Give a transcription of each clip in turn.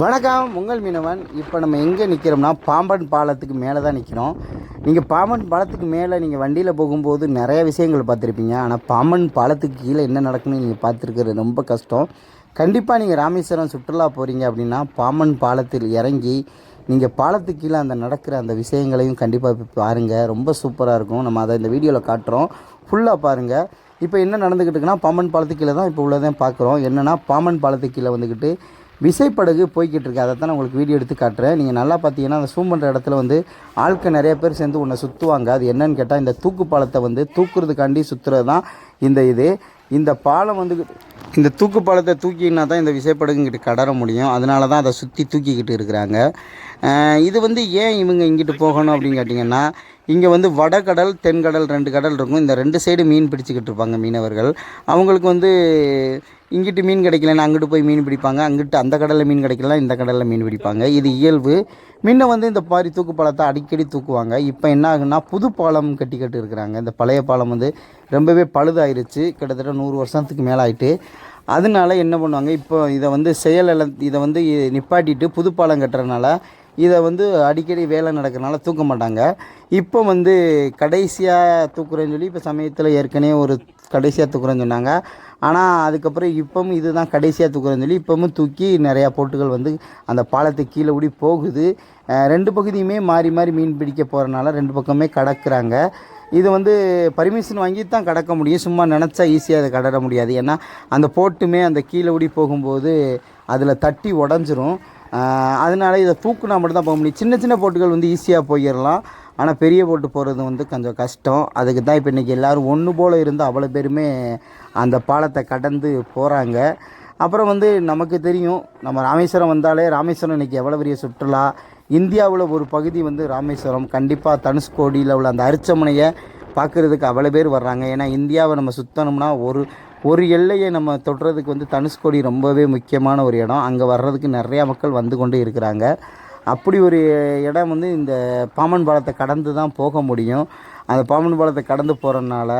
வணக்கம் உங்கள் மீனவன். இப்போ நம்ம எங்கே நிற்கிறோம்னா பாம்பன் பாலத்துக்கு மேலே தான் நிற்கிறோம் நீங்கள் பாம்பன் பாலத்துக்கு மேலே நீங்கள் வண்டியில் போகும்போது நிறைய விஷயங்கள் பார்த்துருப்பீங்க. ஆனால் பாம்பன் பாலத்துக்கு கீழே என்ன நடக்குன்னு நீங்கள் பார்த்துருக்கிறது ரொம்ப கஷ்டம். கண்டிப்பாக நீங்கள் ராமேஸ்வரம் சுற்றுலா போகிறீங்க அப்படின்னா பாம்பன் பாலத்தில் இறங்கி நீங்கள் பாலத்துக்கு கீழே அந்த நடக்கிற அந்த விஷயங்களையும் கண்டிப்பாக பாருங்கள். ரொம்ப சூப்பராக இருக்கும். நம்ம அதை இந்த வீடியோவில் காட்டுறோம். ஃபுல்லாக பாருங்கள். இப்போ என்ன நடந்துக்கிட்டு இருக்குன்னா பாம்பன் பாலத்துக்கு கீழே தான் இப்போ உள்ளதான் பார்க்குறோம். என்னென்னா பாம்பன் பாலத்துக்கு கீழே வந்துக்கிட்டு விசைப்படகு போய்கிட்டு இருக்கு அதை தான் உங்களுக்கு வீடியோ எடுத்து காட்டுறேன். நீங்கள் நல்லா பார்த்தீங்கன்னா அந்த சூம் பண்ணுற இடத்துல வந்து ஆட்கள் நிறைய பேர் சேர்ந்து உன்னை சுற்றுவாங்க அது என்னன்னு கேட்டால் இந்த தூக்கு பாலத்தை வந்து தூக்குறதுக்காண்டி சுற்றுறது தான் இந்த இது. இந்த பாலம் வந்து இந்த தூக்கு பாலத்தை தூக்கினா தான் இந்த விசைப்படகுங்கிட்டு கடற முடியும். அதனால தான் அதை சுற்றி தூக்கிக்கிட்டு இருக்கிறாங்க. இது வந்து ஏன் இவங்க இங்கிட்டு போகணும் அப்படின்னு கேட்டிங்கன்னா இங்கே வந்து வடகடல் தென்கடல் ரெண்டு கடல் இருக்கும். இந்த ரெண்டு சைடு மீன் பிடிச்சிக்கிட்டு இருப்பாங்க மீனவர்கள். அவங்களுக்கு வந்து இங்கிட்டு மீன் கிடைக்கலன்னா அங்கிட்டு போய் மீன் பிடிப்பாங்க. அங்கிட்டு அந்த கடலில் மீன் கிடைக்கலாம் இந்த கடலில் மீன் பிடிப்பாங்க. இது இயல்பு. முன்ன வந்து இந்த பாரி தூக்கு பாலத்தை அடிக்கடி தூக்குவாங்க. இப்போ என்ன ஆகுன்னா புது பாலம் கட்டிக்கிட்டு இருக்கிறாங்க. இந்த பழைய பாலம் வந்து ரொம்பவே பழுதாயிருச்சு. கிட்டத்தட்ட நூறு வருஷத்துக்கு மேலே ஆயிட்டு அதனால என்ன பண்ணுவாங்க? இப்போ இதை வந்து செயல் இதை வந்து நிப்பாட்டிட்டு புது பாலம் கட்டுறதுனால இதை வந்து அடிக்கடி வேலை நடக்கிறனால தூக்க மாட்டாங்க. இப்போ வந்து கடைசியாக தூக்குறேன்னு சொல்லி இப்போ சமயத்தில் ஏற்கனவே ஒரு கடைசியாக தூக்குறேன்னு சொன்னாங்க. ஆனால் அதுக்கப்புறம் இப்போவும் இதுதான் கடைசியாக தூக்குறேன்னு சொல்லி இப்பவும் தூக்கி நிறையா போட்டுகள் வந்து அந்த பாலத்துக்கு கீழே ஊடி போகுது. ரெண்டு பகுதியுமே மாறி மாறி மீன் பிடிக்க போகிறனால ரெண்டு பக்கமே கடக்கிறாங்க. இது வந்து பர்மிஷன் வாங்கி தான் கடக்க முடியும். சும்மா நினச்சா ஈஸியாக அதை கடற முடியாது. ஏன்னா அந்த போட்டுமே அந்த கீழே ஊடி போகும்போது அதில் தட்டி உடஞ்சிரும். அதனால் இதை தூக்குனா மட்டும் தான் போக முடியும். சின்ன சின்ன போட்டுகள் வந்து ஈஸியாக போயிடலாம் ஆனால் பெரிய போட்டு போகிறது வந்து கொஞ்சம் கஷ்டம். அதுக்கு தான் இப்போ இன்றைக்கி எல்லோரும் ஒன்று போல் இருந்து அவ்வளோ பேருமே அந்த பாலத்தை கடந்து போகிறாங்க அப்புறம் வந்து நமக்கு தெரியும் நம்ம ராமேஸ்வரம் வந்தாலே ராமேஸ்வரம் இன்றைக்கி எவ்வளோ பெரிய சுற்றுலா. இந்தியாவில் ஒரு பகுதி வந்து ராமேஸ்வரம். கண்டிப்பாக தனுஷ்கோடியில் உள்ள அந்த அரிச்சமனையை பார்க்குறதுக்கு அவ்வளோ பேர் வர்றாங்க. ஏன்னா இந்தியாவை நம்ம சுற்றணும்னா ஒரு ஒரு எல்லையை நம்ம தொடுறதுக்கு வந்து தனுஷ்கோடி ரொம்பவே முக்கியமான ஒரு இடம். அங்கே வர்றதுக்கு நிறையா மக்கள் வந்து கொண்டு இருக்கிறாங்க. அப்படி ஒரு இடம் வந்து இந்த பாம்பன் பாலத்தை கடந்து தான் போக முடியும். அந்த பாம்பன் பாலத்தை கடந்து போகிறனால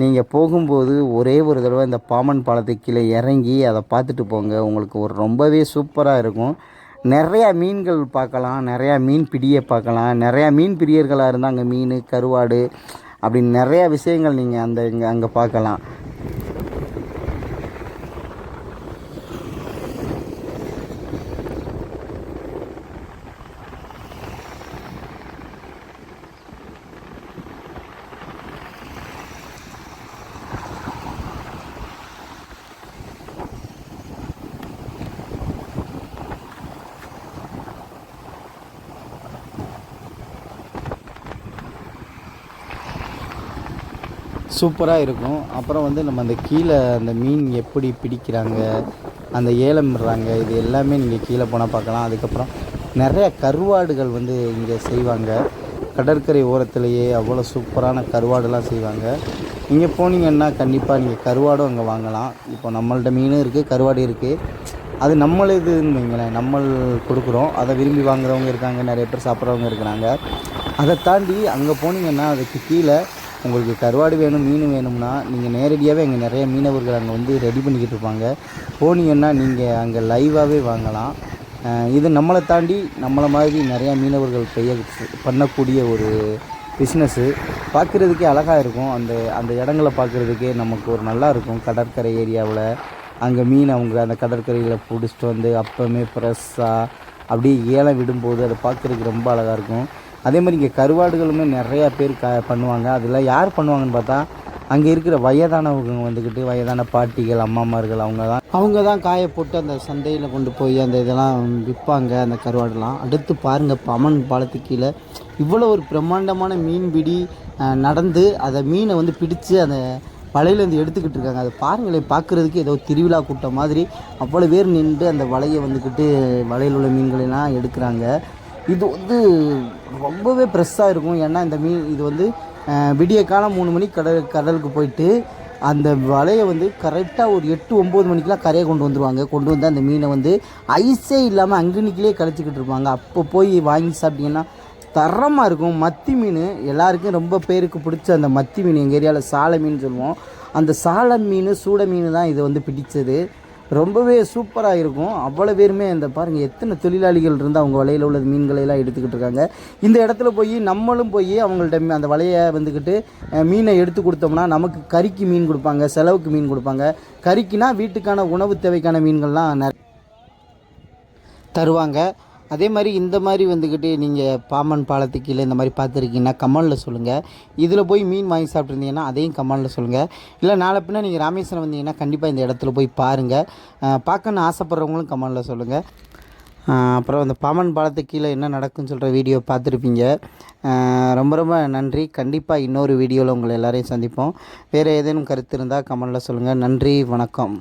நீங்கள் போகும்போது ஒரே ஒரு தடவை இந்த பாம்பன் பாலத்தை கீழே இறங்கி அதை பார்த்துட்டு போங்க. உங்களுக்கு ஒரு ரொம்பவே சூப்பராக இருக்கும். நிறையா மீன்கள் பார்க்கலாம். நிறையா மீன் பிடியை பார்க்கலாம். நிறையா மீன் பிரியர்களாக இருந்தால் அங்கே மீன் கருவாடு அப்படின்னு நிறையா விஷயங்கள் நீங்கள் அந்த இங்கே அங்கே பார்க்கலாம். சூப்பராக இருக்கும். அப்புறம் வந்து நம்ம அந்த கீழே அந்த மீன் எப்படி பிடிக்கிறாங்க அந்த ஏலம் விடுறாங்க இது எல்லாமே நீங்கள் கீழே போனால் பார்க்கலாம். அதுக்கப்புறம் நிறைய கருவாடுகள் வந்து இங்கே செய்வாங்க. கடற்கரை ஓரத்துலேயே அவ்வளோ சூப்பரான கருவாடெல்லாம் செய்வாங்க. இங்கே போனீங்கன்னா கண்டிப்பாக நீங்கள் கருவாடும் அங்கே வாங்கலாம். இப்போ நம்மள்ட்ட மீனும் இருக்குது கருவாடு இருக்குது அது நம்மளுதுன்னு வைங்களேன் நம்ம கொடுக்குறோம். அதை விரும்பி வாங்குறவங்க இருக்காங்க நிறைய பேர் சாப்பிட்றவங்க இருக்கிறாங்க. அதை தாண்டி அங்கே போனீங்கன்னா அதுக்கு கீழே உங்களுக்கு கருவாடு வேணும் மீன் வேணும்னா நீங்கள் நேரடியாகவே அங்கே நிறைய மீனவர்கள் அங்கே வந்து ரெடி பண்ணிக்கிட்டு இருப்பாங்க. போனீங்கன்னா நீங்கள் அங்கே லைவாகவே வாங்கலாம். இது நம்மளை தாண்டி நம்மளை மாதிரி நிறையா மீனவர்கள் செய்ய பண்ணக்கூடிய ஒரு பிஸ்னஸ்ஸு பார்க்குறதுக்கே அழகாக இருக்கும். அந்த அந்த இடங்களை பார்க்குறதுக்கே நமக்கு ஒரு நல்லா இருக்கும். கடற்கரை ஏரியாவில் அங்கே மீன் அவங்க அந்த கடற்கரையில் பிடிச்சிட்டு வந்து அப்போவுமே ஃப்ரெஷ்ஷாக அப்படியே ஏலம் விடும்போது அதை பார்க்குறதுக்கு ரொம்ப அழகாக இருக்கும். அதே மாதிரி இங்கே கருவாடுகளுமே நிறையா பேர் க பண்ணுவாங்க. அதில் யார் பண்ணுவாங்கன்னு பார்த்தா அங்கே இருக்கிற வயதானவங்க வந்துக்கிட்டு வயதான பாட்டிகள் அம்மாமார்கள் அவங்க தான் அவங்க தான் காய போட்டு அந்த சந்தையில் கொண்டு போய் அந்த இதெல்லாம் விற்பாங்க அந்த கருவாடெல்லாம். அடுத்து பாருங்கள் பமன் பாலத்துக்கு கீழே இவ்வளோ ஒரு பிரம்மாண்டமான மீன்பிடி பிடி நடந்து அதை மீனை வந்து பிடிச்சு அந்த வலையிலேருந்து எடுத்துக்கிட்டு இருக்காங்க. அதை பாருங்களேன் பார்க்குறதுக்கு ஏதோ திருவிழா கூட்டம் மாதிரி. அவ்வளோ பேர் நின்று அந்த வலையை வந்துக்கிட்டு வலையில் உள்ள மீன்களெல்லாம் எடுக்கிறாங்க. இது வந்து ரொம்பவே ப்ரெஸ்ஸாக இருக்கும். ஏன்னா இந்த மீன் இது வந்து விடிய காலம் மூணு மணிக்கு கடல் கடலுக்கு போயிட்டு அந்த வலையை வந்து கரெக்டாக ஒரு எட்டு ஒம்பது மணிக்கெலாம் கரையை கொண்டு வந்துருவாங்க. கொண்டு வந்து அந்த மீனை வந்து ஐஸே இல்லாமல் அங்கனிக்கிலே கழிச்சிக்கிட்டு இருப்பாங்க. அப்போ போய் வாங்கி சாப்பிட்டீங்கன்னா தரமாக இருக்கும். மத்தி மீன் எல்லாருக்கும் ரொம்ப பேருக்கு பிடிச்ச அந்த மத்தி மீன் எங்கள் ஏரியாவில் சாலை மீன் சொல்லுவோம். அந்த சாலை மீன் சூட மீன் தான் இது வந்து பிடிச்சது. ரொம்பவே சூப்பராக இருக்கும். அவ்வளோ பேருமே இந்த பாருங்கள் எத்தனை தொழிலாளிகள் இருந்து அவங்க வலையில் உள்ள மீன்களை எல்லாம் எடுத்துக்கிட்டு இருக்காங்க. இந்த இடத்துல போய் நம்மளும் போய் அவங்கள்ட்ட அந்த வலையை வந்துக்கிட்டு மீனை எடுத்து கொடுத்தோம்னா நமக்கு கறிக்கு மீன் கொடுப்பாங்க செலவுக்கு மீன் கொடுப்பாங்க. கறிக்குனா வீட்டுக்கான உணவு தேவைக்கான மீன்கள்லாம் நிறைய தருவாங்க. அதே மாதிரி இந்த மாதிரி வந்துக்கிட்டு நீங்கள் பாமன் பாலத்துக்கு கீழே இந்த மாதிரி பார்த்துருக்கீங்கன்னா கமலில் சொல்லுங்கள் இதில் போய் மீன் வாங்கி சாப்பிட்ருந்தீங்கன்னா அதையும் கமலில் சொல்லுங்கள் இல்லை நாளை பின்னே நீங்கள் ராமேஸ்வரம் வந்தீங்கன்னா கண்டிப்பாக இந்த இடத்துல போய் பாருங்கள் பார்க்கணும்னு பார்க்கணுன்னு ஆசைப்பட்றவங்களும் கமலில் சொல்லுங்கள் அப்புறம் அந்த பாமன் பாலத்துக்கு கீழே என்ன நடக்குன்னு சொல்கிற வீடியோ பார்த்துருப்பீங்க. ரொம்ப ரொம்ப நன்றி. கண்டிப்பாக இன்னொரு வீடியோவில் உங்களை எல்லாரையும் சந்திப்போம். வேறு ஏதேனும் கருத்து இருந்தால் கமலில் சொல்லுங்கள் நன்றி வணக்கம்.